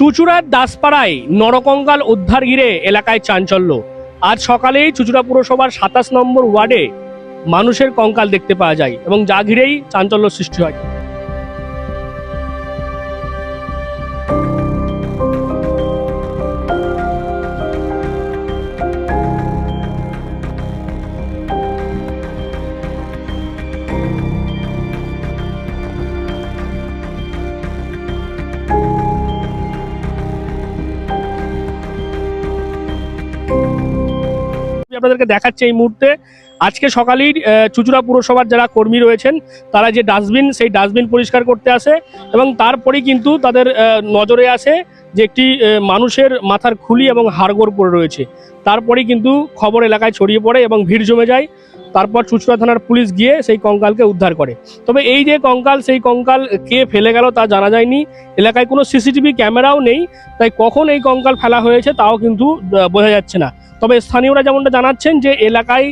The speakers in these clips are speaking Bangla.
চুচুড়ার দাসপাড়ায় নরকঙ্কাল উদ্ধার ঘিরে এলাকায় চাঞ্চল্য। আজ সকালেই চুচুড়া পুরসভার সাতাশ নম্বর ওয়ার্ডে মানুষের কঙ্কাল দেখতে পাওয়া যায় এবং যা ঘিরেই চাঞ্চল্য সৃষ্টি হয়। আপনাদেরকে দেখাচ্ছি এই মুহূর্তে। আজকে সকালেই চুচুড়া পুরসভার যারা কর্মী রয়েছেন, তারা যে ডাস্টবিন, সেই ডাস্টবিন পরিষ্কার করতে আসে এবং তারপরেই কিন্তু তাদের নজরে আসে যে একটি মানুষের মাথার খুলি এবং হাড়গোড় পড়ে রয়েছে। তারপরেই কিন্তু খবর এলাকায় ছড়িয়ে পড়ে এবং ভিড় জমে যায়। তারপর চুচুড়া থানার পুলিশ গিয়ে সেই কঙ্কালকে উদ্ধার করে। তবে এই যে কঙ্কাল, সেই কঙ্কাল কে ফেলে গেল তা জানা যায়নি। এলাকায় কোনো সিসিটিভি ক্যামেরাও নেই। তাই কখন এই কঙ্কাল ফেলা হয়েছে তাও কিন্তু বোঝা যাচ্ছে না। তবে স্থানীয়রা যেমনটা জানাচ্ছেন যে এলাকায়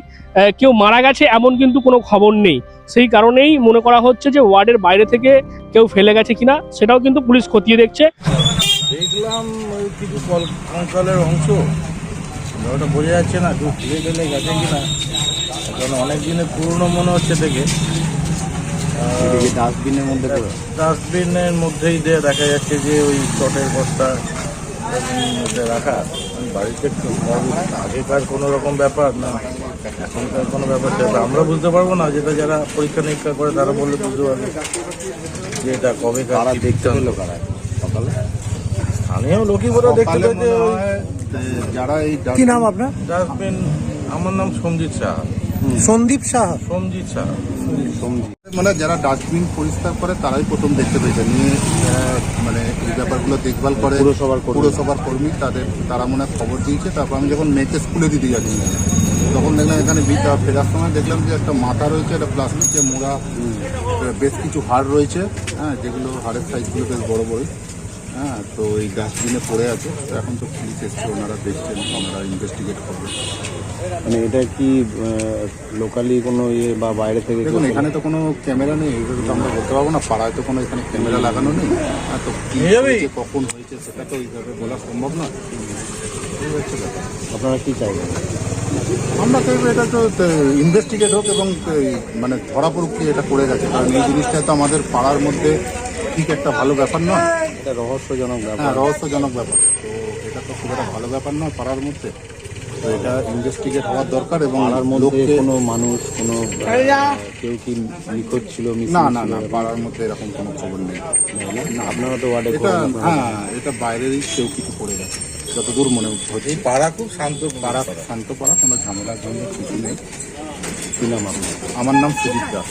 কেউ মারা গেছে এমন কিন্তু কোনো খবর নেই। সেই কারণেই মনে করা হচ্ছে যে ওয়ার্ডের বাইরে থেকে কেউ ফেলে গেছে কিনা সেটাও কিন্তু পুলিশ খতিয়ে দেখছে। দেখলাম কিছু কঙ্কালের অংশ। ওটা বোঝা যাচ্ছে না কেউ ফিরে গেলে গেছে কিনা। কারণ অনেক দিনের পুরনো মনে হচ্ছে থেকে ডাস্টবিনের মধ্যে ডাস্টবিনের মধ্যেই দিয়ে দেখা যাচ্ছে যে ওই চটের বস্তা এর মধ্যে রাখা বাড়িতে একটু আগেকার কোনো রকম ব্যাপার না এখনকার কোনো ব্যাপার সেটা আমরা বুঝতে পারব না যেটা যারা পরীক্ষা নিরীক্ষা করে তারা বললে বুঝতে পারবে যে এটা কবে কারা দেখতে পেল কারা? সকালে? স্থানীয় লোকই বোধহয় দেখতে পেয়েছে হয় যে যারা এই কি নাম আপনার? ডাস্টবিন আমার নাম সঞ্জিত সাহা। সন্দীপ সাহা। সঞ্জিত সাহা। সবজি মানে যারা ডাস্টবিন পরিষ্কার করে তারাই প্রথম দেখতে পেয়েছে নিয়ে যারা মানে এই ব্যাপারগুলো দেখভাল করে পুরসভার। পুরসভার কর্মী তাদের তারা মনে খবর দিয়েছে। তারপর আমি যখন মেয়েকে স্কুলে দিতে যাচ্ছি তখন দেখলাম এখানে বিটা ফেরার সময় দেখলাম যে একটা মাথা রয়েছে একটা প্লাস্টিকের মোড়া বেশ কিছু হাড় রয়েছে হ্যাঁ যেগুলো হাড়ের সাইজগুলো বেশ বড় বড় হ্যাঁ তো এই ডাস্টবিনে পড়ে আছে। তো এখন তো পুলিশ এসছে ওনারা দেখছেন ওনারা ইনভেস্টিগেট করবে। মানে এটা কি লোকালি কোনো ইয়ে বা বাইরে থেকে দেখুন এখানে তো কোনো ক্যামেরা নেই এগুলো তো আমরা বলতে পারব না পাড়ায় তো কোনো এখানে ক্যামেরা লাগানো নেই। আর তো কি হয়েছে, কখন হয়েছে সেটা তো এইভাবে বলা সম্ভব না। আপনারা কি চাইবেন? আমরা চাইব এটা তো ইনভেস্টিগেট হোক এবং এই, মানে ধরা পড়ুক কি এটা করে গেছে। কারণ এই জিনিসটা তো আমাদের পাড়ার মধ্যে ঠিক একটা ভালো ব্যাপার নয়। এটা রহস্যজনক হ্যাঁ ব্যাপার রহস্যজনক ব্যাপার। তো এটা তো খুব একটা ভালো ব্যাপার নয় পাড়ার মধ্যে। তো এটা ইনভেস্টিগেট হওয়ার দরকার এবং পাড়ার মধ্যে কোনো মানুষ কোনো কেউ কি নিখোঁজ ছিল না না না পাড়ার মধ্যে এরকম কোনো খবর নেই। না, আপনারা তো ওয়ার্ডে এটা হ্যাঁ এটা বাইরেরই কেউ কিছু করে গেছে যতদূর মনে হচ্ছে। এই পাড়া খুব শান্ত পাড়া শান্ত পাড়া কোনো ঝামেলার জন্য কিছু নেই। কি নাম আপনার আমার নাম সুদীপ দাস।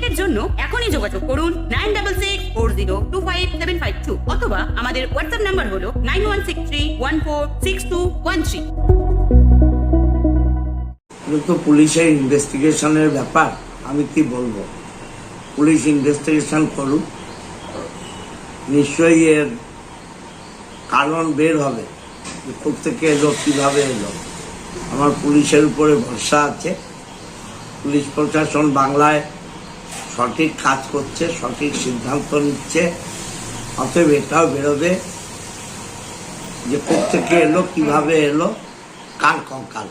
অ্যাপয়েন্টমেন্টের জন্য এখনই যোগাযোগ করুন nine double six four zero two five seven five two অথবা আমাদের হোয়াটসঅ্যাপ নাম্বার হলো nine one six three one four six two one three. তো পুলিশের ইনভেস্টিগেশনের ব্যাপার, আমি কি বলব? পুলিশ ইনভেস্টিগেশন করুক, নিশ্চয়ই এর কারণ বের হবে যে কোথেকে এলো, কীভাবে এলো। আমার পুলিশের উপরে ভরসা আছে। পুলিশ প্রশাসন বাংলায় সঠিক কাজ করছে, সঠিক সিদ্ধান্ত নিচ্ছে, অতএব এটাও বেরোবে যে কোথেকে এলো, কীভাবে এলো, কার কঙ্কাল।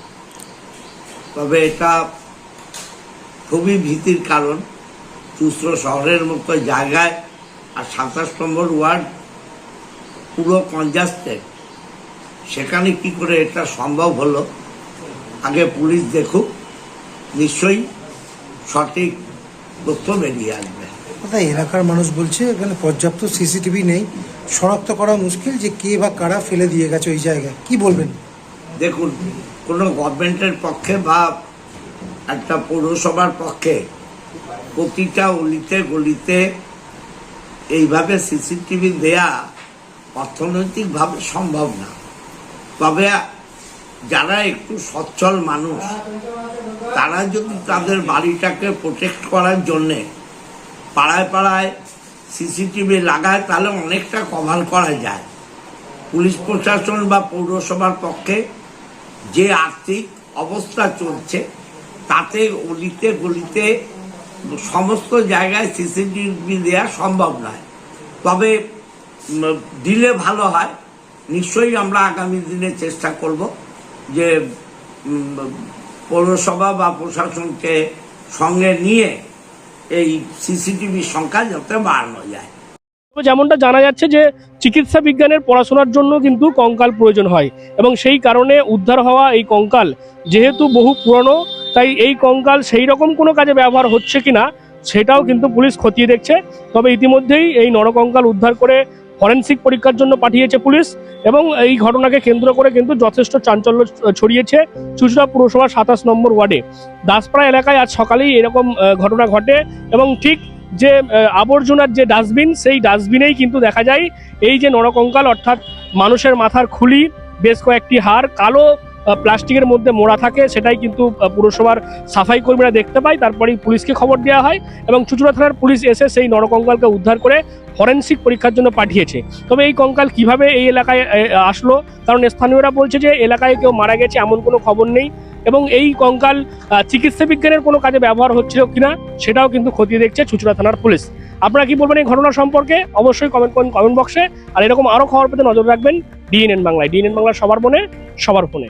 তবে এটা খুবই ভীতির কারণ। চুস্র শহরের মতো জায়গায় আর সাতাশ নম্বর ওয়ার্ড পুরো কনজাস্টেড সেখানে কি করে এটা সম্ভব হলো? আগে পুলিশ দেখুক। নিশ্চয়ই সঠিক তথ্য বেরিয়ে আসবে। কোথায় এলাকার মানুষ বলছে এখানে পর্যাপ্ত সিসিটিভি নেই। শনাক্ত করা মুশকিল যে কে বা কারা ফেলে দিয়ে গেছে ওই জায়গায়। কি বলবেন? দেখুন কোনো গভর্নমেন্টের পক্ষে বা একটা পৌরসভার পক্ষে প্রতিটা অলিতে গলিতে এইভাবে সিসিটিভি দেয়া অর্থনৈতিকভাবে সম্ভব না। তবে যারা একটু সচ্ছল মানুষ, তারা যদি তাদের বাড়িটাকে প্রোটেক্ট করার জন্যে পাড়ায় পাড়ায় সিসিটিভি লাগায়, তাহলে অনেকটা কভার করা যায়। পুলিশ প্রশাসন বা পৌরসভার পক্ষে যে আর্থিক অবস্থা চলছে, তাতে অলিতে গলিতে সমস্ত জায়গায় সিসিটিভি দেওয়া সম্ভব নয়। তবে দিলে ভালো হয়। নিশ্চয়ই আমরা আগামী দিনে চেষ্টা করব। যে পৌরসভা বা প্রশাসনকে সঙ্গে নিয়ে এই সিসিটিভির সংখ্যা যাতে বাড়ানো যায়। যেমনটা জানা যাচ্ছে যে, চিকিৎসা বিজ্ঞানের পড়াশোনার জন্য কিন্তু কঙ্কাল প্রয়োজন হয় এবং সেই কারণে উদ্ধার হওয়া এই কঙ্কাল যেহেতু বহু পুরনো, তাই এই কঙ্কাল সেই রকম কোনো কাজে ব্যবহার হচ্ছে কিনা, সেটাও কিন্তু পুলিশ খতিয়ে দেখছে। তবে ইতিমধ্যেই এই নরকঙ্কাল উদ্ধার করে ফরেনসিক পরীক্ষার জন্য পাঠিয়েছে পুলিশ এবং এই ঘটনাকে কেন্দ্র করে কিন্তু যথেষ্ট চাঞ্চল্য ছড়িয়েছে চুচড়া পুরসভার সাতাশ নম্বর ওয়ার্ডে। দাসপাড়া এলাকায় আজ সকালেই এরকম ঘটনা ঘটে এবং ঠিক যে আবর্জনার যে ডাস্টবিন, সেই ডাস্টবিনেই কিন্তু দেখা যায় এই যে নরকঙ্কাল, অর্থাৎ মানুষের মাথার খুলি, বেশ কয়েকটি হাড়, কালো প্লাস্টিকের মধ্যে মোড়া থাকে, সেটাই কিন্তু পুরসভার সাফাই কর্মীরা দেখতে পায়। তারপরেই পুলিশকে খবর দেওয়া হয় এবং চুচুড়া থানার পুলিশ এসে সেই নরকঙ্কালকে উদ্ধার করে ফরেনসিক পরীক্ষার জন্য পাঠিয়েছে। তবে এই কঙ্কাল কীভাবে এই এলাকায় আসলো? কারণ স্থানীয়রা বলছে যে এলাকায় কেউ মারা গেছে এমন কোনো খবর নেই এবং এই কঙ্কাল চিকিৎসা বিজ্ঞানের কোনো কাজে ব্যবহার হচ্ছিল কিনা সেটাও কিন্তু খতিয়ে দেখছে চুচুড়া থানার পুলিশ। আপনারা কি বলবেন এই ঘটনা সম্পর্কে? অবশ্যই কমেন্ট করুন কমেন্ট বক্সে আর এরকম আরও খবর পেতে নজর রাখবেন ডিএনএন বাংলায়। ডিএনএন বাংলা সবার মনে, সবার ফোনে।